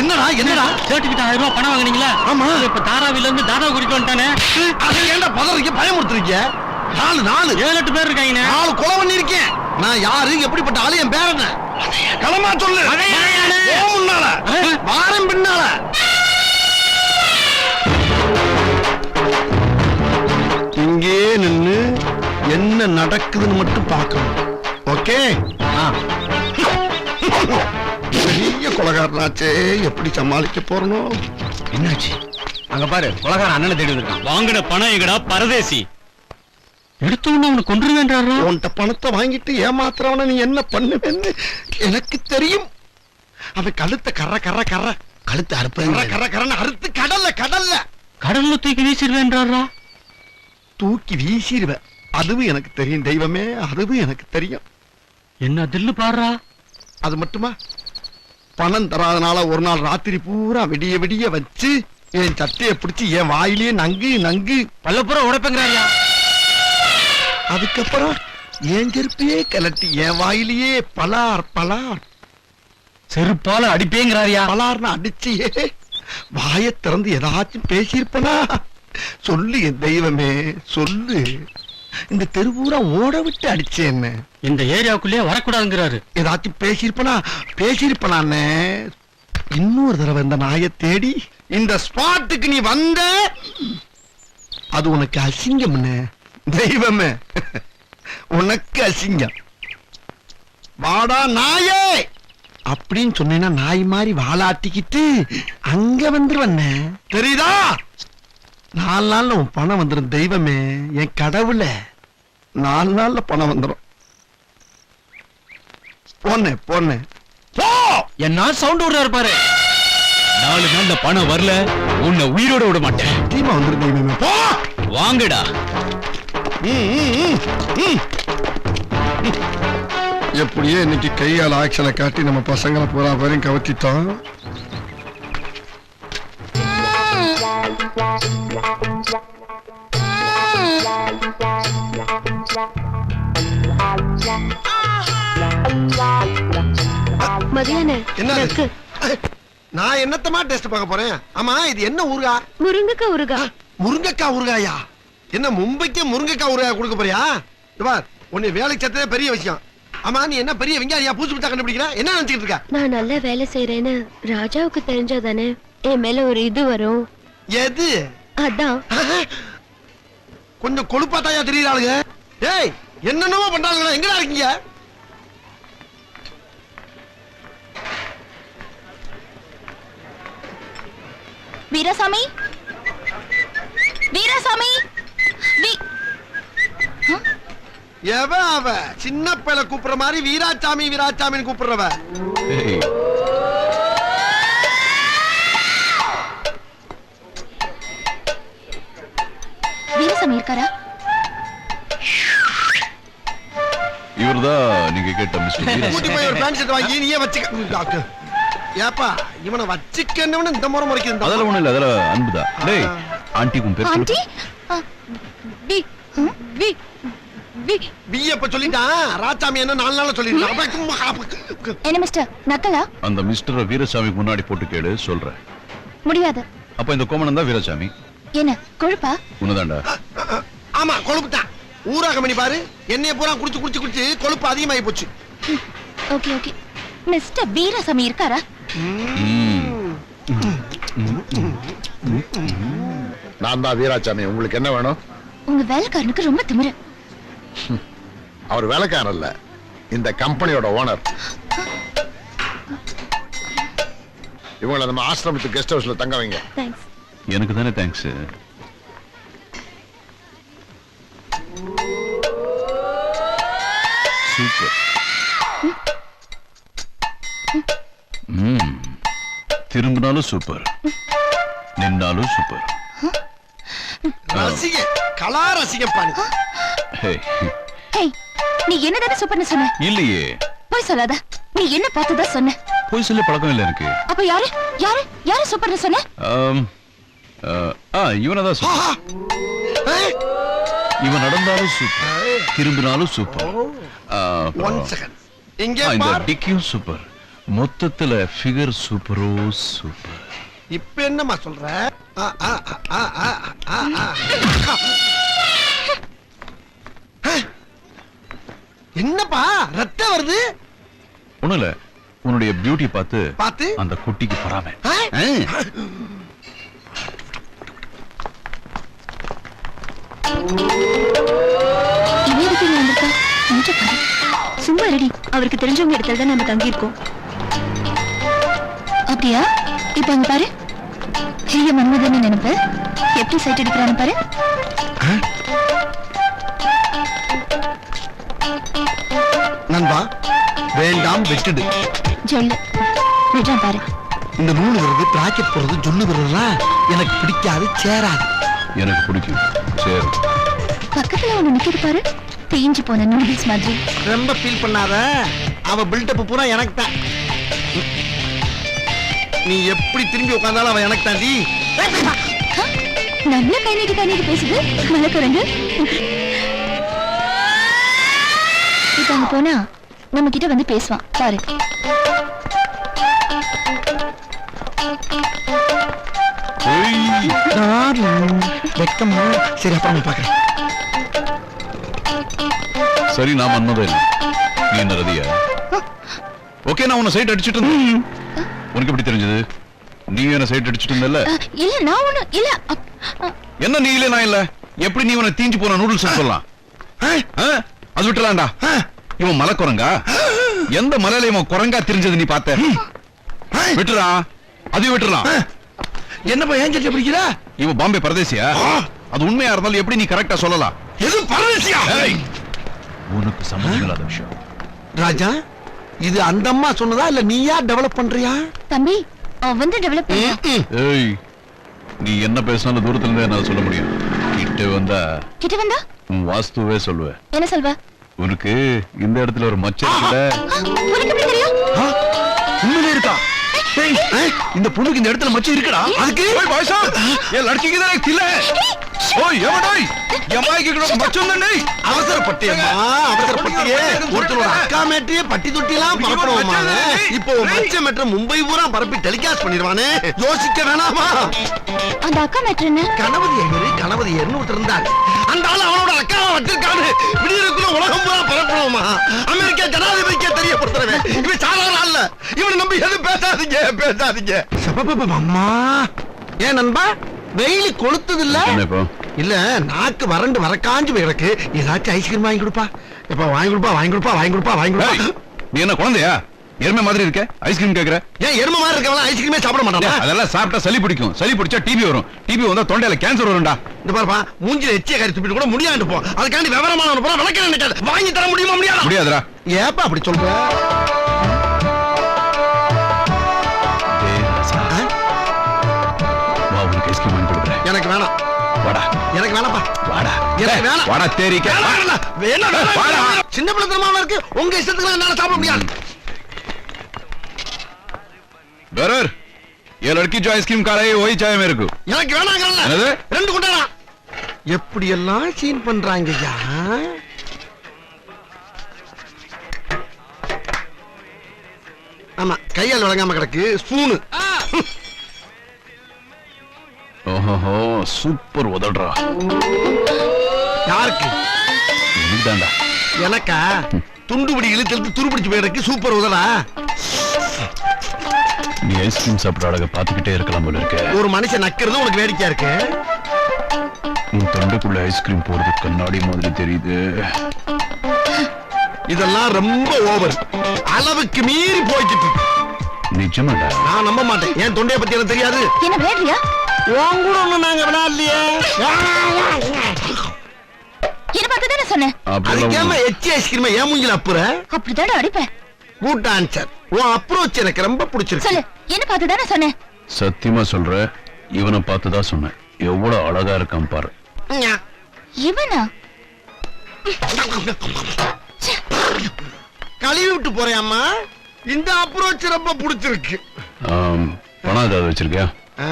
என்னடா என்னடா? சேர்த்துக்கிட்ட ஆயிரம் ரூபாய் பணம் வாங்குனீங்களா? ஆமா. இப்ப தாராவில இருந்து தாதா கூட்டிட்டு வந்துட்டானே? அதை ஏன்டா பதறீங்க? பயமுறுத்துறீங்க? நாலு நாலு. ஏழு எட்டு பேர் இருக்காங்கண்ணே நாலு கொலை பண்ணிருக்கேன் நான் யாரு? எப்படிப்பட்ட ஆளு? என் பேர் என்ன? களமா சொல்லு. முன்னால வாரம் பின்னால. இங்கே நின்னு என்ன நடக்குதுன்னு மட்டும் பார்க்கணும். ஓகே? பெரிய கொலகாரனாச்சே. எப்படி சமாளிக்க போறனோ? என்னாச்சு? அங்க பாரு உலகார அண்ணனை தேடி வந்திருக்கான். வாங்கின பணம் எங்கடா? பரதேசி. எடுத்த உடனே அவனை கொண்டுருவேன்றாரா உன்கிட்ட பணத்தை வாங்கிட்டு ஏமாத்துறவன நீ என்ன பண்ணுவேன்னு எனக்கு தெரியும். அவன் கழுத்தை கர்ற கர்ற கர்ற கழுத்து அறுப்பு கர்ற கர்றன்னு அறுத்து கடல்ல கடல்ல. கடல்ல தூக்கி வீசிடுவேன்றாரா? தூக்கி வீசிடுவ அதுவும் எனக்கு தெரியும் தெய்வமே. அதுவும் எனக்கு தெரியும். என்ன தில்லு பாடுறா? அது மட்டுமா? பணம் தராதனால ஒரு நாள் ராத்திரி பூரா விடிய விடிய வச்சு என் சட்டையை பிடிச்சு என் வாயிலேயே நங்கு நங்கு. பல்லப்புற உடைப்பங்கிறாரியா அதுக்கப்புறம் என் செருப்பையே கலட்டி என் வாயிலேயே பலார் பலார். செருப்பால அடிப்பேங்கிறாரியா பலார்னு அடிச்சியே. வாயை திறந்து ஏதாச்சும் பேசியிருப்பனா? சொல்லு என் தெய்வமே சொல்லு. இந்த தெருவூரா ஓட விட்டு அடிச்சேன் என்ன? இந்த ஏரியாவுக்குள்ளே வரக்கூடாதுங்கிறாரு. ஏதாச்சும் பேசியிருப்பனா? பேசியிருப்பனானே? இன்னொரு தடவை இந்த நாயை தேடி இந்த ஸ்பாட்டுக்கு நீ வந்த அது உனக்கு அசிங்கம் தெய்வமே உனக்கு அசிங்கம். வாடா நாயே! அப்படின்னு சொன்னீங்கன்னா நாய் மாதிரி வாலாட்டிக்கிட்டு அங்க வந்துருவண்ணே தெரியுதா? நாலு நாள்ல உன் பணம் வந்துடும் தெய்வமே என் கடவுளே. நாலு நாள்ல பணம் வந்துடும் போனே போனே போ! என்ன சவுண்ட் விடுறாரு பாரு. நாலு நாள்ல பணம் வரல உன்னை உயிரோட விட மாட்டேன். டீமா வந்துரும் தெய்வமே. போ! வாங்கடா. எப்படியோ இன்னைக்கு கையால் ஆக்ஷனை காட்டி நம்ம பசங்களை பூரா வரையும் கவர்த்திட்டோம் என்னது? நான் என்னத்தமா டெஸ்ட் பார்க்க போறேன்? ஆமா இது என்ன ஊருகா முருங்கக்காய் ஊறுகா. முருங்கைக்காய் ஊறுகாயா? என்ன மும்பைக்கு முருங்கைக்காய் ஊறுகாய் கொடுக்க போறியா? பார் உன்னை வேலைக்கு சேர்த்ததே பெரிய விஷயம். ஆமா நீ என்ன பெரிய விஞ்ஞானியா பூச்சி பிடிச்சா கண்டுபிடிக்கிற என்ன நினைச்சிட்டு இருக்க? நான் நல்ல வேலை செய்யறேன்னு ராஜாவுக்கு தெரிஞ்சாதானே என் மேல ஒரு இது வரும். எது? அதான். கொஞ்சம் கொழுப்பாத்தாயா தெரியுறாளுங்க. ஏய் என்னென்னமோ பண்றாங்களா எங்கடா இருக்கீங்க? வீராசாமி? வீராசாமி? வீ- எவ அவ? சின்ன பிள்ளை கூப்பிடுற மாதிரி வீராசாமி வீராசாமின்னு கூப்பிடுறவ. நீங்க கேட்ட மிஸ்டர் கூட்டி போய் ஒரு பேண்ட் ஷர்ட் வாங்கி நீயே வச்சுக்க. டாக்டர் ஏப்பா இவனை வச்சுக்கன்னு இந்த முறை முறைக்குது அதெல்லாம் ஒண்ணும் இல்ல அதெல்லாம் அன்புதான் டேய் ஆண்டி உன் பேர் aunty? V V V. BA இப்ப சொல்லிட்டான் ராசாமி என்ன நாலு நாள்ல சொல்லிட்டான் என்ன மிஸ்டர் நக்கலா? அந்த மிஸ்டர் வீரசாமிக்கு முன்னாடி போட்டு கேளு சொல்றேன். முடியாது. அப்ப இந்த கோமணம் தான் வீரசாமி. என்ன கொழுப்பா? உன்னதாண்டா ஆமா கொழுப்புட்டான் ஊராக பண்ணி பாரு. எண்ணெய பூரா குடிச்சு குடிச்சு குடிச்சு கொழுப்பு அதிகமாகி போச்சு. Okay okay. மிஸ்டர் வீராசாமி இருக்காரா? நான் தான் வீராசாமி உங்களுக்கு என்ன வேணும்? உங்க வேலைக்காரனுக்கு ரொம்ப திமிரு. அவர் வேலைக்காரன் இல்ல இந்த கம்பெனியோட ஓனர். இவங்களை நம்ம ஆசிரமத்து கெஸ்ட் ஹவுஸ்ல தங்க வைங்க. தேங்க்ஸ் எனக்கு தானே தேங்க்ஸ் சூப்பர் ம் திரும்பினாலும் சூப்பர் நின்னாலும் சூப்பர் ரசிக கலா ரசிகப்பா நீ ஹே. ஹேய் நீ என்னதானே சூப்பர்னு சொன்ன? இல்லையே. போய் சொல்லாத. நீ என்ன பார்த்ததா சொன்ன? போய் சொல்ல பழக்கம் இல்லை எனக்கு. அப்ப யாரு? யாரு? யாரு சூப்பர்னு சொன்ன? இவனதான் சூப்பர் இவன் நடந்தாலும் சூப்பர் திரும்பினாலும் சூப்பர். இங்கே ஆ, இந்த டிக்கியும் சூப்பர் மொத்தத்துல ஃபிகர் சூப்பரோ சூப்பர் இப்ப என்னம்மா சொல்ற. என்னப்பா? ரத்தம் வருது? ஒண்ணும் இல்ல. உன்னுடைய பியூட்டி பார்த்து பார்த்து. அந்த குட்டிக்கு பொறாம? இவன் இங்க வந்திருக்கா? கொஞ்சம் பாரு. சும்மா ரெடி அவருக்கு தெரிஞ்சவங்க இடத்துல தான் நம்ம தங்கி இருக்கோம் அப்படியா? இப்ப அங்க பாரு. ஹிரிய மன்மதன் நினைப்பு? எப்படி சைட் அடிக்கிறான்னு பாரு. நண்பா வேண்டாம் விட்டுடு. ஜொல்லு. விடுறான் பாரு. இந்த நூல் வருது பிராக்கெட் போறது ஜொல்லு வருதுலாம் எனக்கு பிடிக்காது சேராது. எனக்கு பிடிக்கும். சரி பக்கத்துல ஒண்ணு நிக்கிது பாரு. தேஞ்சு போன நூடுல்ஸ் மாதிரி. ரொம்ப ஃபீல் பண்ணாத. அவ பில்டப் பூரா எனக்கு தான். நீ எப்படி திரும்பி உட்கார்ந்தாலும் அவ எனக்கு தாண்டி நம்மள கை நீட்டி கை நீட்டி பேசுது? மலக்குரங்கு இப்ப அங்க போனா நம்ம கிட்ட வந்து பேசுவான். பாரு. ஏய், வெக்கமா சரி அப்புறம் பாக்குறேன் சரி நான் மன்மதன் நீ என்ன ரதியா ஓகே நான் உன்னை சைட் அடிச்சிட்டு இருந்தேன். உனக்கு எப்படி தெரிஞ்சது? நீ என்ன சைட் அடிச்சிட்டு இருந்தல்ல? இல்ல நான் ஒண்ணு இல்ல என்ன நீ இல்ல நான் இல்ல? எப்படி நீ உன தீஞ்சு போன நூடுல்ஸ் சொல்லலாம்? ஆ? அது விட்டுலாம்டா இவன் மலை குரங்கா எந்த மலையில இவன் குரங்கா தெரிஞ்சது நீ பார்த்த? விட்டுறா. அதையும் விட்டுறான் என்னப்பா ஏன் சட்டை பிடிக்கிற? இவன் பாம்பே பரதேசியா? அது உண்மையா இருந்தாலும் எப்படி நீ கரெக்டா சொல்லலாம்? எது பரதேசியா? உனக்கு சம்மந்தம் விஷயம். ராஜா இது அந்த அம்மா சொன்னதா இல்ல நீயா டெவலப் பண்றியா? தம்பி வந்து டெவலப் ஏய் நீ என்ன பேசினாலும் தூரத்துல இருந்தே நான் சொல்ல முடியும். கிட்ட வந்தா கிட்ட வந்தா? வாஸ்துவே சொல்லுவ. என்ன சொல்வ? உனக்கு இந்த இடத்துல ஒரு மச்சம் கூட உண்மையிலே இருக்கா? இந்த பொண்ணுக்கு இந்த இடத்துல மச்சம் இருக்குடா. அதுக்கு? ஏ லட்சிக்கு தானே இல்லை பட்டி தொட்டிலாம் பரப்பணுமா இப்போ மும்பை பூரா பரப்பி டெலிகாஸ்ட் பண்ணிடுவானே? யோசிக்க வேணாமா? கணபதி ஐயரு கணபதி ஐயர்னு ஒருத்தர் இருந்தாரு. அந்த ஆள் அவனோட அக்காவை வச்சிருக்காரு விடியிருக்கிற உலகம் பூரா பரப்பணுமா? அமெரிக்க ஜனாதிபதிக்கே தெரியப்படுத்துறவே இவன் சாதாரண ஆள் இவனை நம்பி எதுவும் பேசாதீங்க பேசாதீங்க. அம்மா. ஏன் நண்பா? வெயில் கொளுத்தது இல்ல இப்போ? இல்ல நாக்கு வறண்டு போய் கிடக்கு ஏதாச்சும் ஐஸ்கிரீம் வாங்கி கொடுப்பா. எப்ப வாங்கி கொடுப்பா வாங்கி கொடுப்பா வாங்கி கொடுப்பா வாங்கி கொடுப்பா. நீ என்ன குழந்தையா? எருமை மாதிரி இருக்க? ஐஸ்கிரீம் கேக்குற? ஏன் எரும மாதிரி இருக்கவங்க ஐஸ்கிரீமே சாப்பிட மாட்டானா அதெல்லாம் சாப்பிட்டா சளி பிடிக்கும். சளி பிடிச்சா டிபி வரும். டிபி வந்தா தொண்டையில கேன்சர் வரும்டா. இந்த பாருப்பா மூஞ்சில எச்சிய கறி துப்பிட்டு கூட முடியாது போ. அதுக்காண்டி விவரமான போல விளக்க நினைக்காது வாங்கி தர முடியுமா முடியாதா? முடியாதுடா. ஏப்பா அப்படி சொல்ற? எனக்கு வேணாம்ப்பா வாடா எனக்கு டேய், வேணாம். வாடா தேரிக்க வேணாம், வேணாம். வேணாம், வேணாம், வாடா. வேணாம். சின்ன பிள்ளைத்தனமா இருக்கு உங்க இஷ்டத்துக்கு என்னால சாப்பிட முடியாது बेरर ये लड़की जो आइसक्रीम खा रही है वही चाहे मेरे को எனக்கு வேணாங்கறல என்னது? ரெண்டு குண்டாரா எப்படி எல்லாம் சீன் பண்றாங்க ஐயா ஆமா கையால் வழங்காம கிடக்கு ஸ்பூனு ஓஹோ சூப்பர் உதடுறா. யாருக்கு? உனக்கு தான்டா எனக்கா துண்டுபிடி இழுத்து இழுத்து துருப்பிடிச்சு போயிருக்கு சூப்பர் உதடா. நீ ஐஸ்கிரீம் சாப்பிட்ற அழகை பார்த்துக்கிட்டே இருக்கலாம் போல இருக்க. ஒரு மனுஷன் நக்கிறது உனக்கு வேடிக்கையா இருக்கு? உன் தொண்டைக்குள்ள ஐஸ்கிரீம் போறது கண்ணாடி மாதிரி தெரியுது. இதெல்லாம் ரொம்ப ஓவர் அளவுக்கு மீறி போய்கிட்டு. நிஜமாடா? நான் நம்ப மாட்டேன். என் தொண்டைய பத்தி எனக்கு தெரியாது. என்ன விளையாடுறியா உன் கூட ஒண்ணும் நாங்க விளையாடலையே. என்ன பார்த்து சொன்னேன்? அதுக்கேம எச்சி ஐஸ்கிரீம் ஏன் மூஞ்சில அப்புற? அப்படிதானே அடிப்பேன். குட் ஆன்சர் உன் அப்ரோச் எனக்கு ரொம்ப பிடிச்சிருக்கு. சொல்லு என்ன பார்த்து தானே சொன்னேன்? சத்தியமா சொல்ற இவனை பார்த்து தான் சொன்னேன். எவ்வளவு அழகா இருக்கான் பாரு. இவனா? கழுவி விட்டு போறேன் இந்த அப்ரோச் ரொம்ப பிடிச்சிருக்கு. பணம் ஏதாவது வச்சிருக்கியா? ஆ?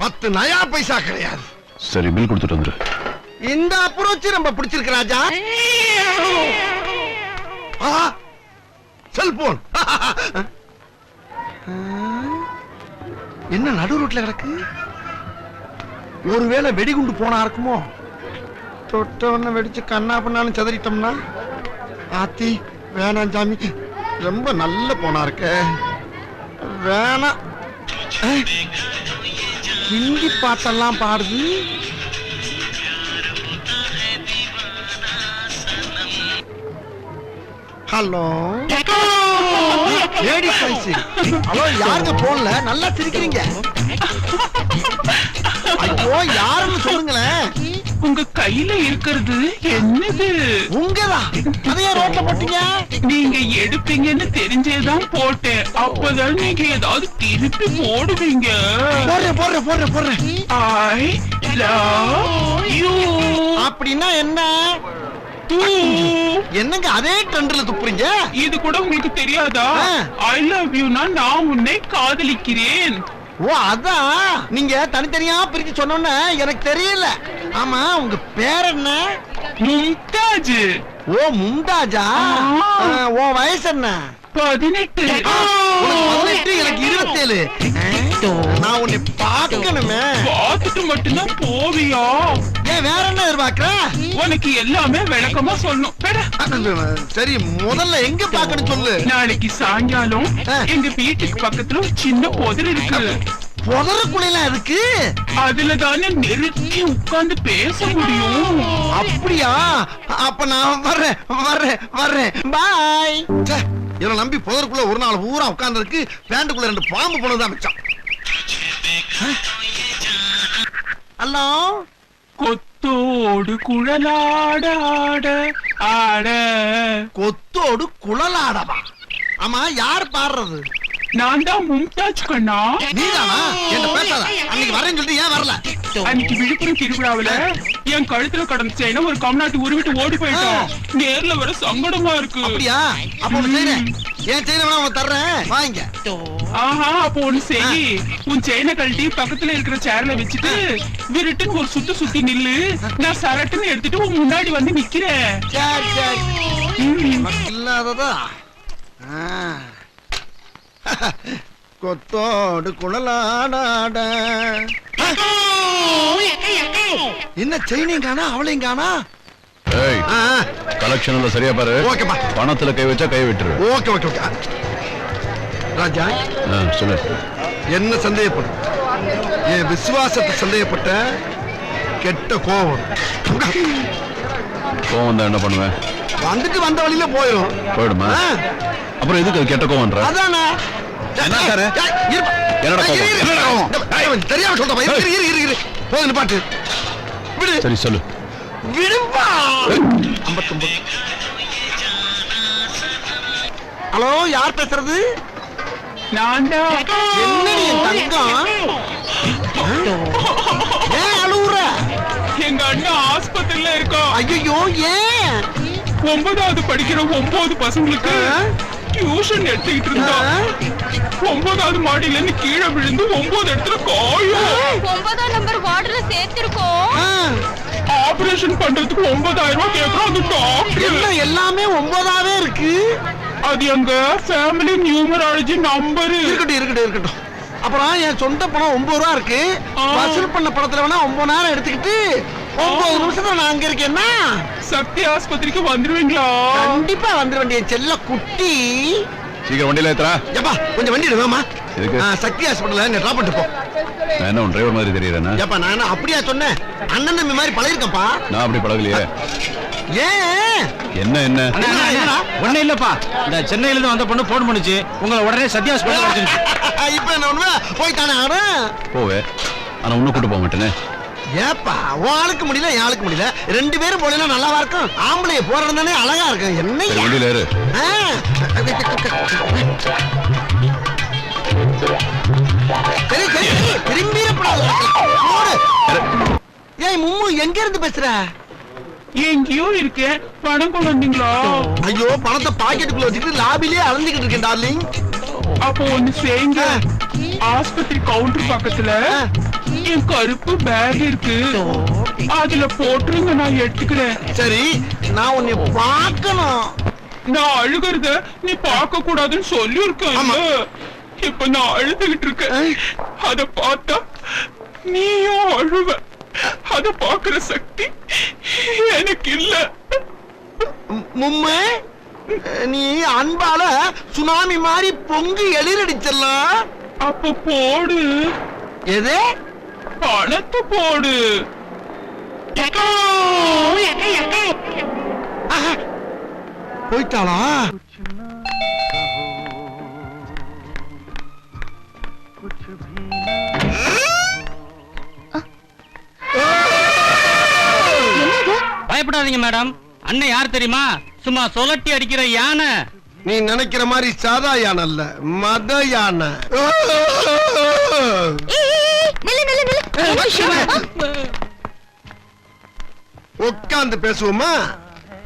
பத்து நயா பைசா கிடையாது. சரி பில் கொடுத்துட்டு வந்துரு. இந்த அப்ரோச் ரொம்ப பிடிச்சிருக்கு ராஜா. செல்போன் என்ன நடு ரோட்ல கிடக்கு? ஒருவேளை வெடிகுண்டு போனா இருக்குமோ? தொட்டவன வெடிச்சு கண்ணா பண்ணாலும் சதறிட்டோம்னா? ஆத்தி வேணாம் சாமி. ரொம்ப நல்ல போனா இருக்க. வேணாம். ஹிந்தி பாட்டெல்லாம் பாடுது. ஹலோ. லேடி வாய்ஸ் ஹலோ யாருங்க போன்ல நல்லா சிரிக்கிறீங்க. ஐயோ யாருன்னு சொல்லுங்களேன். உங்க கையில இருக்கிறது என்னது? உங்கதான் அதையே ரோட்ல போட்டீங்க? நீங்க எடுப்பீங்கன்னு தெரிஞ்சேதான் போட்டேன். அப்பதான் நீங்க ஏதாவது திருப்பி போடுவீங்க. போடுறேன் போடுறேன் ஐ லவ் யூ அப்படின்னா என்ன? என்னங்க அதே ட்ரெண்ட்ல துப்புறீங்க? இது கூட உங்களுக்கு தெரியாதா. ஐ லவ் யூனா நான் உன்னை காதலிக்கிறேன். ஓ அதான். நீங்க தனித்தனியா பிரிச்சு சொன்னோன்னு எனக்கு தெரியல. ஆமா உங்க பேர் என்ன? மும்தாஜ். ஓ மும்தாஜா? உன் வயசு என்ன? பதினெட்டு. எனக்கு இருபத்தேழு. நான் உன்னை பார்க்கணுமே. பார்த்துட்டு மட்டும்தான் போவியா? ஏன் வேற என்ன எதிர்பார்க்கற? உனக்கு எல்லாமே விளக்கமா சொல்லணும். சரி முதல்ல எங்க பார்க்கணும் சொல்லு. நாளைக்கு சாயங்காலம். எங்க வீட்டுக்கு பக்கத்துல சின்ன புதர் இருக்கு. புதருக்குள்ள இருக்கு அதுல தானே நெருக்கி உட்கார்ந்து பேச முடியும். அப்படியா? அப்ப நான் வர்றேன் வர்றேன் வர்றேன். பாய். இவனை நம்பி புதருக்குள்ள ஒரு நாள் பூரா உட்கார்ந்ததுக்கு பேண்டுக்குள்ள ரெண்டு பாம்பு போனதுதான் மிச்சம். ஹலோ? கொத்தோடு குழலாட ஆட ஆட. கொத்தோடு குழலாடவா? ஆமா யார் பாடுறது? நான் தான் மும்தாஜ் கண்ணா? நீதானா? என்ன பேசாத. அன்னைக்கு வரேன்னு சொல்லிட்டு ஏன் வரல? அன்னைக்கு விழுப்புரம் திருவிழாவுல என் கழுத்துல கடந்த செயினை ஒரு கம்நாட்டு உருவிட்டு ஓடி போயிட்டான். நேர்ல வர சங்கடமா இருக்கு. அப்படியா? அப்ப ஒண்ணு என் செயினை வேணா உனக்கு தர்றேன். வாங்க ஆஹா அப்போ ஒண்ணு செய். உன் செயினை கழட்டி பக்கத்துல இருக்கிற சேர்ல வச்சுட்டு விருட்டுன்னு ஒரு சுத்து சுத்தி நில்லு. நான் சரட்டுன்னு எடுத்துட்டு உன் முன்னாடி வந்து நிக்கிறேன். சரி சரி. இல்லாததா? ஆ. கொத்தோடு குழலாடாட என்ன செயினையும் காணா அவளையும் காணா. கலெக்ஷன்ல சரியா பாரு. ஓகேப்பா பணத்துல கை வச்சா கை விட்டுரு. Okay okay okay. ராஜா சொல்லு. என்ன சந்தேகப்படும் என் விசுவாசத்தை சந்தேகப்பட்ட கெட்ட கோபம். கோவம் வந்தா என்ன பண்ணுவேன் வந்துட்டு வந்த வழியில போயிடும்? போயிடுமா அப்புறம் எதுக்கு கெட்ட கோவம்ன்ற? அதானே? என்ன சாரு? என்னடா? இரு. என்னடா இவன் தெரியாம சொல்றப்பா. இரு இரு இரு இரு. போது நிப்பாட்டு விடு. சரி சொல்லு. விடுப்பா. ஐம்பத்தொன்பது ஹலோ யார் பேசுறது? நான் என்னடி என் தங்கம்? ஏன் அழுவுற. எங்க அண்ணன் ஆஸ்பத்திரியில இருக்கான் ஐயோ ஏன்? ஒன்பதாவது படிக்கிற ஒன்பது பசங்களுக்கு? டியூஷன் எடுத்துக்கிட்டு இருந்தான் ஒன்பதாவது மாடியில இருந்து கீழே விழுந்து ஒன்பது இடத்துல காயம். ஒன்பதாம் நம்பர் வார்டுல சேர்த்திருக்கோம். ஆ, ஆபரேஷன் பண்றதுக்கு ஒன்பதாயிரம் ரூபாய் கேக்குறான் அந்த என்ன டாக்டர் எல்லாமே ஒன்பதாவே இருக்கு? அது எங்க ஃபேமிலி நியூமராலஜி நம்பரு இருக்கட்டும் இருக்கட்டும் இருக்கட்டும். அப்புறம் என் சொந்த பணம் ஒன்பது ரூபா இருக்கு. வசூல் பண்ண படத்துல வேணா ஒன்பது நேரம் எடுத்துக்கிட்டு ஒன்பது நிமிஷத்துல நான் அங்க இருக்கேன்னா? சக்தி ஆஸ்பத்திரிக்கு வந்துருவீங்களா? கண்டிப்பா வந்துட வேண்டிய செல்ல குட்டி. சீக்கிரம் வண்டியில ஏத்துறா. ஏப்பா கொஞ்சம் வண்டி எதுக்கு? சக்தி ஹாஸ்பிட்டல்ல நீ டிராப் பண்ணிட்டு போ. நான் என்ன உன் டிரைவர் மாதிரி தெரியறேன்னா ஏப்பா நான் என்ன அப்படியா சொன்னேன்? அண்ணன் தம்பி மாதிரி பழகிருக்கப்பா நான் அப்படி பழகலையே. ஏன்? என்ன என்ன? ஒண்ணு இல்லப்பா. இந்த சென்னையில இருந்து வந்த பொண்ணு போன் பண்ணுச்சு. உங்களை உடனே சத்யா ஹாஸ்பிட்டல் இப்ப என்ன ஒண்ணுமே போய் தானே போவே. ஆனா உன்னை கூட்டு போக மாட்டேனே. ஏப்பா உன் ஆளுக்கு முடியல என் ஆளுக்கு முடியல. ரெண்டு பேரும் போனா நல்லாவா இருக்கும்? ஆம்பளைய போறது தானே அழகா இருக்கும். சரி என்ன சரி சரி போடு. ஏய் மும்மு எங்க இருந்து பேசுற? எங்கேயோ இருக்கேன் பணம் கொண்டு வந்தீங்களா? ஐயோ பணத்தை பாக்கெட்டுக்குள்ள வச்சுக்கிட்டு லாபிலே அலைஞ்சுக்கிட்டு இருக்கேன் டார்லிங். அப்போ ஒண்ணு செய்யுங்க. ஆஸ்பத்திரி கவுண்டர் பக்கத்துல என் கருப்பு பேக் இருக்கு. அதுல போட்டுருங்க நான் எடுத்துக்கிறேன். சரி நான் உன்னை பார்க்கணும். நான் அழுகிறத நீ பார்க்க கூடாதுன்னு சொல்லி. இப்ப நான் அழுதுகிட்டு இருக்கேன். அத பார்த்தா நீயும் அழுவ. அத பாக்குற சக்தி எனக்கு இல்ல. மும்மை நீ அன்பால சுனாமி மாதிரி பொங்கி எழிலடிச்சிடலாம். அப்ப போடு. எது? பணத்தை போடு. போயிட்டாளா? என்னது? பயப்படாதீங்க மேடம். அண்ணன் யார் தெரியுமா? சும்மா சொலட்டி அடிக்கிற யானை. நீ நினைக்கிற மாதிரி சாதா யானை அல்ல மத யானை. உட்கார்ந்து பேசுவோமா?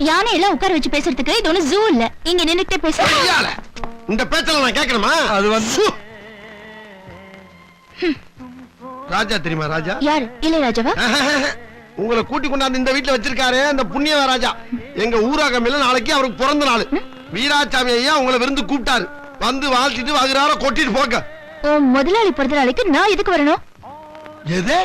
யானை எல்லாம் உட்கார வச்சு பேசுறதுக்கு இது ஒண்ணு ஜூ இல்ல. இங்க நின்னுட்டே பேச ஐயால, இந்த பேச்சல நான் கேட்கணுமா? அது வந்து ராஜா தெரியுமா ராஜா? யாரு? இளையராஜாவா உங்களை கூட்டி கொண்டாந்து இந்த வீட்டுல வச்சிருக்காரு அந்த புண்ணிய ராஜா. எங்க ஊராகமில்ல நாளைக்கு அவருக்கு பிறந்த நாள். வீராசாமி ஐயா உங்களை விருந்து கூப்பிட்டாரு. வந்து வாழ்த்திட்டு வகுறார கொட்டிட்டு உன் முதலாளி பிறந்த நாளைக்கு நான் எதுக்கு வரணும்? எது?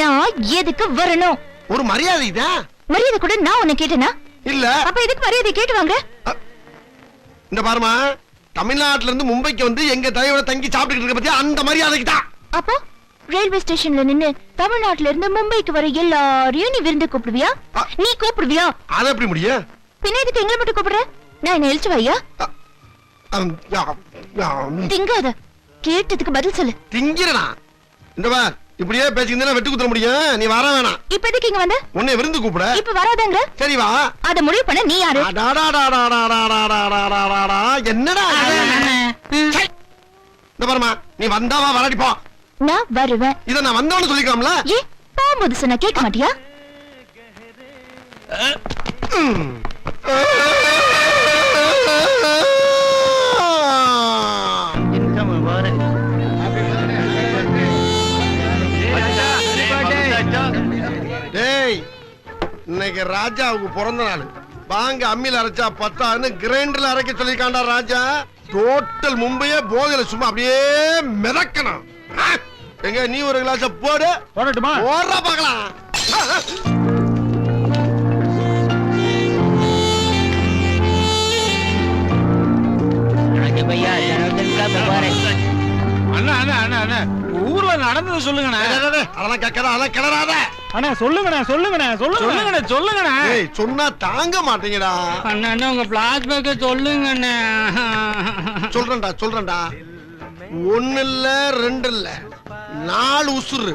நான் எதுக்கு வரணும்? ஒரு மரியாதை தான் மரியாதை கூட நான் உன்னை கேட்டேனா? இல்ல. அப்ப எதுக்கு மரியாதை கேட்டு வாங்க? இந்த பாருமா தமிழ்நாட்டுல இருந்து மும்பைக்கு வந்து எங்க தலைவரை தங்கி சாப்பிட்டுக்கிட்டு இருக்க பத்தி அந்த மரியாதைக்கு தான். அப்போ ரயில்வே ஸ்டேஷன்ல நின்னு தமிழ்நாட்டுல இருந்து மும்பைக்கு வர எல்லாரையும் நீ விருந்து கூப்பிடுவியா. நீ கூப்பிடுவியா? அது எப்படி முடியும்? பின்ன எதுக்கு எங்களை மட்டும் கூப்பிடுற? நான் என்ன எழுச்சு வையா? திங்காத கேட்டதுக்கு பதில் சொல்லு. திங்கிறனா? இந்த இப்படியே பேசிக்கிட்டு வெட்டி குத்துற முடியும் நீ வர வேணாம் இப்ப எதுக்கு இங்க வந்த உன்னை விருந்து கூப்பிட இப்ப வராதங்க சரி வா அத முடிவு பண்ண நீ யாரு என்னடா இந்த பாருமா நீ வந்தாவா வராடி போ நான் வருவேன் இத நான் வந்தவனு சொல்லிக்கலாம்ல ஏ போகும்போது சொன்ன கேட்க மாட்டியா Oh டேய் இன்னைக்கு ராஜாவுக்கு பிறந்த நாள். வாங்க அம்மில அரைச்சா பத்தான்னு கிரைண்டர்ல அரைக்க சொல்லிருக்காண்டா ராஜா. டோட்டல் மும்பையே போதையில சும்மா அப்படியே மிதக்கணும். ஆ? எங்க நீ ஒரு கிளாஸ் போடு. போடட்டுமா? ஓடுறா பார்க்கலாம். அண்ணா அண்ணா அண்ணா அண்ணா. ஊர்ல நடந்தது டேய், அதெல்லாம் கேட்காத அதெல்லாம் கிளறாத. அண்ணா சொல்லுங்கண்ணா சொல்லுங்கண்ணா சொல்லுங்கண்ணா. சொல்லுங்கண்ணா ஏய் சொன்னா தாங்க மாட்டீங்கடா. அண்ணா அண்ணா உங்க பிளாஸ்பேக்க சொல்லுங்கண்ணா. சொல்றேன்டா சொல்றேன்டா. ஒண்ணு இல்ல ரெண்டு இல்ல நாலு உசுறு.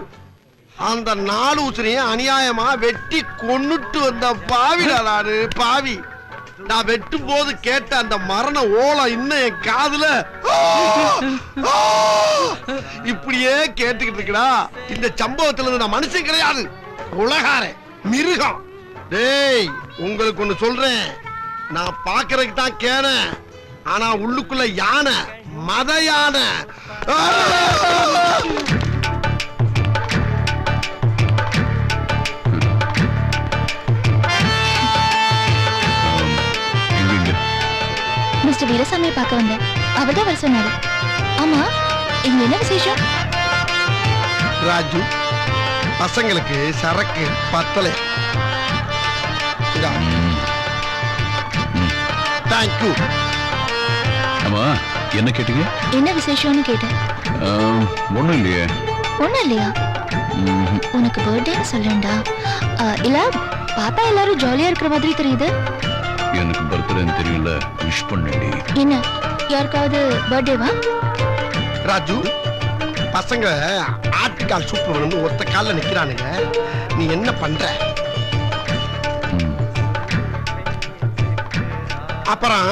அந்த நாலு உசுரையும் அநியாயமா வெட்டி கொன்னுட்டு வந்த பாவிடா நானு பாவி. நான் வெட்டும் போது கேட்ட அந்த மரண ஓலம் இன்னும் என் காதுல! இப்படியே கேட்டுக்கிட்டு இருக்கடா. இந்த சம்பவத்துல இருந்து நான் மனுஷன் கிடையாது. உலகாரே மிருகம். டேய் உங்களுக்கு ஒண்ணு சொல்றேன். நான் பாக்குறதுக்கு தான் கேன ஆனா உள்ளுக்குள்ள யானை மத யானை! மிஸ்டர் வீரசாமியை பார்க்க வந்தேன். அவர் தான் வர சொன்னாரு. ஆமா இங்க என்ன விசேஷம்? ராஜு பசங்களுக்கு சரக்கு பத்தலை. தேங்க்யூ ஆமா என்ன கேட்டீங்க? என்ன விசேஷம்னு கேட்டேன். ஒண்ணும் இல்லையே. ஒண்ணும் இல்லையா. உனக்கு பர்த்டேன்னு சொல்லேன்டா இல்ல பாப்பா எல்லாரும் ஜாலியா இருக்கிற மாதிரி தெரியுது. எனக்கு பர்த்டேன்னு தெரியல விஷ் பண்ணி என்ன யாருக்காவது பர்த்டேவா ராஜு பசங்க ஆட்டுக்கால் சூப்பு வேணும்னு ஒத்த கால்ல நிக்கிறானுங்க. நீ என்ன பண்ற? அப்புறம்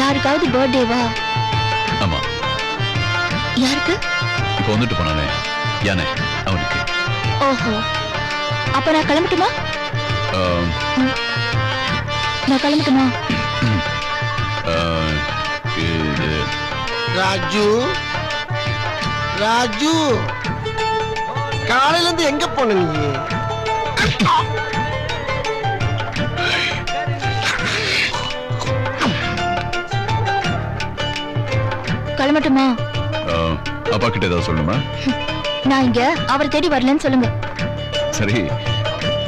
யாருக்காவது பர்த்டேவா ஆமா. யாருக்கு? இப்போ வந்துட்டு போனானே. யானை அவனுக்கு. ஓஹோ. அப்ப நான் கிளம்பட்டுமா? நான் கிளம்பட்டுமா? ராஜு ராஜு காலையில இருந்து எங்க போன நீ? கிளம்பட்டுமா? அப்பா கிட்ட ஏதாவது சொல்லணுமா? நான் இங்க அவரை தேடி வரலன்னு சொல்லுங்க. சரி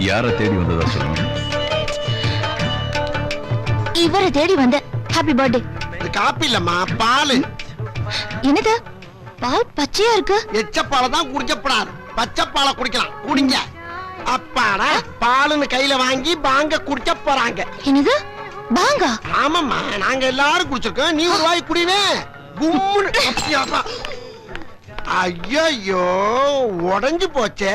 யார தேடி வந்ததா சொல்லணும்? இவரை தேடி வந்தேன் ஹாப்பி பர்த்டே இது காப்பி இல்லம்மா பால். என்னது? பால் பச்சையா இருக்கு. எச்சப்பாலை தான் குடிக்கப்படாது பச்சைப்பாலை குடிக்கலாம். குடிங்க. அப்பாடா பாலுன்னு கையில வாங்கி பாங்க குடிக்க போறாங்க. என்னது? பாங்கா? ஆமாம்மா நாங்க எல்லாரும் குடிச்சிருக்கோம். நீ ஒரு வாய் குடிவே கும்முன்னு. ஐயையோ உடைஞ்சு போச்சே.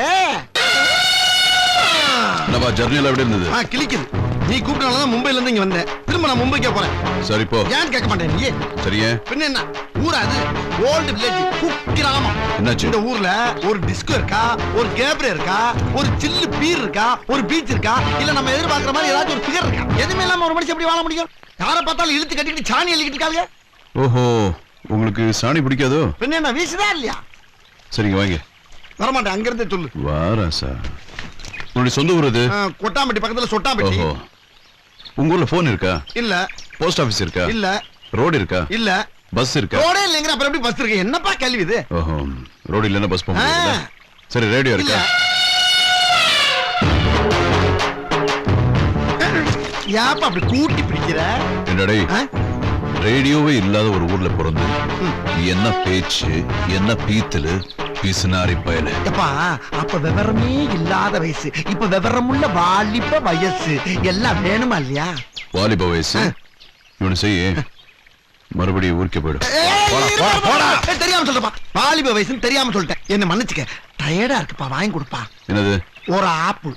என்னப்பா ஜர்னியில் எப்படி இருந்தது? ஆ, கிழிக்குது. நீ கூப்பிட்டனால மும்பைல இருந்து இங்க வந்தேன். திரும்ப நான் மும்பைக்கே போறேன். சரி போ. ஏன்னு கேட்க மாட்டேன் நீ. சரியே பின்ன என்ன? ஊரா அது? ஓல்டு வில்லேஜ் குக்கிராமம். என்னாச்சு? இந்த ஊர்ல ஒரு டிஸ்கோ இருக்கா? ஒரு கேப்ரே இருக்கா? ஒரு சில்லு பீர் இருக்கா? ஒரு பீச் இருக்கா? இல்ல நம்ம எதிர்பார்க்கிற மாதிரி ஏதாச்சும் ஒரு பிகர் இருக்கா? எதுவுமே இல்லாம ஒரு மனுஷன் எப்படி வாழ முடியும்? யாரை பார்த்தாலும் இழுத்து கட்டிக்கிட்டு சாணி எழுதிக்கிட்டு இருக்காங்க ஓஹோ உங்களுக்கு சாணி பிடிக்காதோ? பின்ன என்ன வீசுதா இல்லையா? சரிங்க வாங்க. வரமாட்டேன் அங்க இருந்தே சொல்லு. வாரேன் சார். உங்களுடைய சொந்த ஊர் ஆ, கொட்டாம்பட்டி பக்கத்துல சொட்டாம்பட்டி. உங்க ஊர்ல போன் இருக்கா? இல்ல. போஸ்ட் ஆபீஸ் இருக்கா? இல்ல. ரோடு இருக்கா? இல்ல. பஸ் இருக்கா? ரோடே இல்லைங்கிற அப்புறம் எப்படி பஸ் இருக்கு? என்னப்பா கேள்வி இது? ஓஹோ ரோடு இல்லைன்னா பஸ் போக முடியாதுல்ல? ஆ. சரி ரேடியோ இருக்கா? ஏப்பா அப்படி கூட்டி பிடிக்கிற? என்னடே ஆ? ரேடியோவே இல்லாத ஒரு ஊர்ல பிறந்து என்ன பேச்சு என்ன பீத்தலு? பிசுனாரி பயலு எப்பா அப்ப விவரமே இல்லாத வயசு. இப்ப விவரமுள்ள வாலிப வயசு. எல்லாம் வேணுமா இல்லையா? வாலிப வயசு? இவனு செய்ய மறுபடியும் ஊருக்கே போயிடும் தெரியாம சொல்றப்பா வாலிப வயசுன்னு தெரியாம சொல்லிட்டேன். என்ன மன்னிச்சுக்க. டயர்டா இருக்குப்பா வாங்கி கொடுப்பா. என்னது? ஒரு ஆப்பு.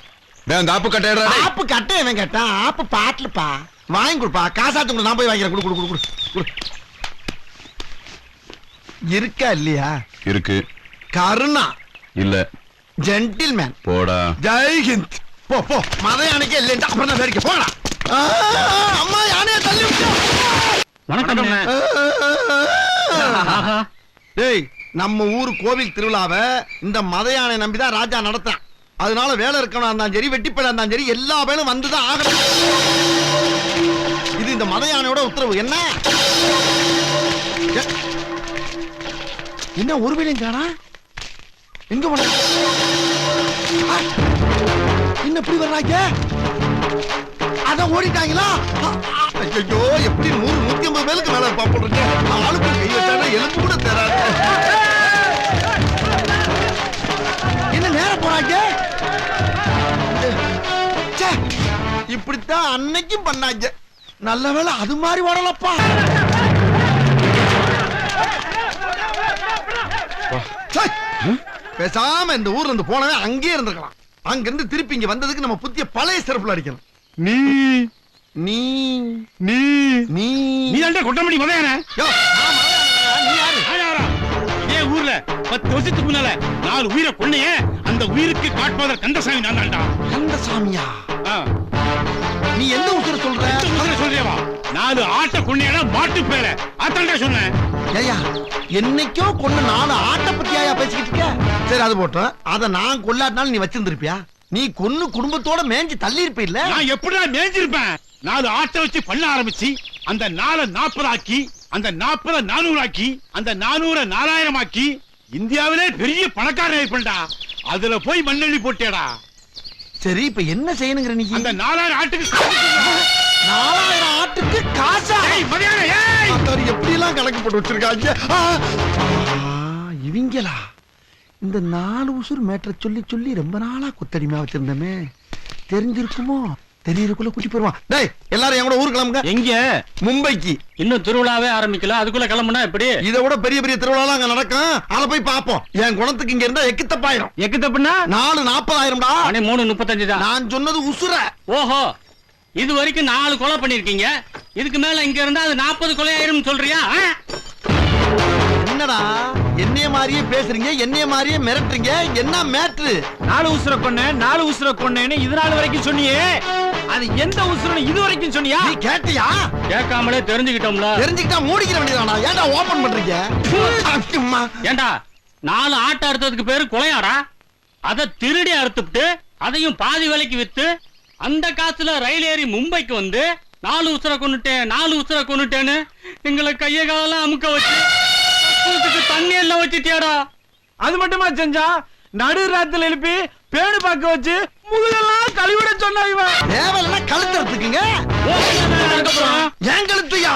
அந்த ஆப்பு கட்டையடா டேய். ஆப்பு கட்ட என்ன கேட்டான். ஆப்பு பாட்டுலப்பா. வாங்கி கொடுப்பா. காசாத்து நான் போய் வாங்கிறேன் குடு குடு. குடு. இருக்கா இல்லையா? இருக்கு. கருணா. இல்ல. ஜென்டில்மேன் போடா. ஜெய் ஹிந்த். போ போ. மத யானைக்கே இல்லைன்ட்டு அப்புறம் தான் வேடிக்கை. போடா அம்மா யானையை தள்ளி விட்டு. வணக்கம் டேய் நம்ம ஊர் கோவில் திருவிழாவை இந்த மத யானை நம்பி தான் ராஜா நடத்தான் அதனால வேலை இருக்கணும் இருந்தாலும் சரி வெட்டிப்படா இருந்தாலும் சரி எல்லா வேலும் வந்துதான் ஆகணும். இது இந்த மத யானையோட உத்தரவு. என்ன? என்ன ஒரு வேலையும் காணா எங்க போன என்ன இப்படி வர்றாங்க? அதான் ஓடிட்டாங்களா? ஐயோ எப்படி நூறு நூத்தி ஐம்பது பேருக்கு மேல பாப்பிடுறீங்க ஆளுக்கு கை வச்சானா எனக்கு கூட தராது. என்ன நேரம் போறாங்க? ச்சே, இப்படித்தான் அன்னைக்கும் பண்ணாங்க. நல்ல வேளை அது மாதிரி வரலப்பா பேசாம இந்த ஊர்ல இருந்து போனவன் அங்கேயே இருந்திருக்கலாம். அங்க இருந்து திருப்பி இங்க வந்ததுக்கு நம்ம புத்திய பழைய சிறப்புல அடிக்கணும். நீ. நீ. நீ. நீ. நீ தான்டா கொட்டமடி மதையான இதே ஊர்ல பத்து வருஷத்துக்கு முன்னால நாலு உயிரை கொன்னையே அந்த உயிருக்கு காட்பாதர் கந்தசாமி நான் தான்டா. கந்தசாமியா? ஆ, நீ எந்த உசுர சொல்ற? சொல்றியவா நாலு ஆட்ட கொன்னையடா மாட்டு பேர. அத்தான்டா சொன்னேன் ஏயா என்னைக்கோ கொண்டு நாலு ஆட்டை பத்தியாயா பேசிக்கிட்டு இருக்க? சரி அது போட்டோம். அத நான் கொல்லாட்டினாலும் நீ வச்சிருந்திருப்பியா? நீ கொன்னு குடும்பத்தோட மேஞ்சு தள்ளி இருப்ப இல்ல நான் எப்படிடா மேய்ஞ்சிருப்பேன்? நாலு ஆட்டை வச்சு பண்ண ஆரம்பிச்சு அந்த நாலை நாற்பது ஆக்கி அந்த நாற்பத நானூறு ஆக்கி அந்த நானூற நாலாயிரம் ஆக்கி இந்தியாவிலே பெரிய பணக்காரன் ஆயிப்பண்டா அதுல போய் மண்ணெண்ணி போட்டேடா. சரி இப்ப என்ன செய்யணுங்கிற நீ? அந்த நாலாயிரம் ஆட்டுக்கு. நாலாயிரம் ஆட்டுக்கு காசா? ஏய், மதியானம், ஏய்! எப்படி எல்லாம் கணக்கு போட்டு வச்சிருக்காங்க? இவங்களா? இந்த நாலு உசுர் மேட்டரை சொல்லி சொல்லி ரொம்ப நாளா கொத்தடிமையா வச்சிருந்தமே. தெரிஞ்சிருக்குமோ? தெரியறதுக்குள்ள கூட்டி போயிருவான் டேய் எல்லாரும் என் கூட ஊர் கிளம்புங்க. எங்க? மும்பைக்கு. இன்னும் திருவிழாவே ஆரம்பிக்கல. அதுக்குள்ள கிளம்புனா எப்படி? இதை விட பெரிய பெரிய திருவிழா அங்க நடக்கும். அதை போய் பாப்போம் என் குணத்துக்கு இங்க இருந்தா எக்கு தப்பாயிரும் எக்கு தப்புனா நாலு நாற்பதாயிரம்டா மணி மூணு முப்பத்தஞ்சு தான் நான் சொன்னது உசுர. ஓஹோ. இது வரைக்கும் நாலு கொலை பண்ணிருக்கீங்க இதுக்கு மேல இங்க இருந்தா அது நாற்பது கொலை ஆயிரும் சொல்றியா? என்னடா? என்னைய மாதிரியே பேசுறீங்க என்னைய மாதிரியே மிரட்டுறீங்க என்ன மேட்ரு? நாலு உசுர கொன்ன நாலு உசுர கொன்னேன்னு இது நாள் வரைக்கும் சொன்னியே. அது எந்த உசுரன்னு இது வரைக்கும் சொன்னியா? நீ கேட்டியா? கேட்காமலே தெரிஞ்சுக்கிட்டோம்ல. தெரிஞ்சுக்கிட்டா மூடிக்கிற வேண்டியதானா ஏன்டா ஓபன் பண்றீங்க. ஏண்டா நாலு ஆட்டை அறுத்ததுக்கு பேரு கொலையாடா? அத திருடி அறுத்துட்டு அதையும் பாதி விலைக்கு வித்து அந்த காசுல ரயில் ஏறி மும்பைக்கு வந்து நாலு உசுர கொன்னுட்டேன் நாலு உசுர கொன்னுட்டேன்னு எங்களை கைய காலம் அமுக்க வச்சு தண்ணி எல்லாம் வச்சுட்டியாடா? அது மட்டுமா செஞ்சா? நடு ராத்துல எழுப்பி பேணு பார்க்க வச்சு முதுகெல்லாம் கழுவிட சொன்னா இவன். தேவையில்லைன்னா கழுத்து எடுத்துக்குங்க என் கழுத்துயா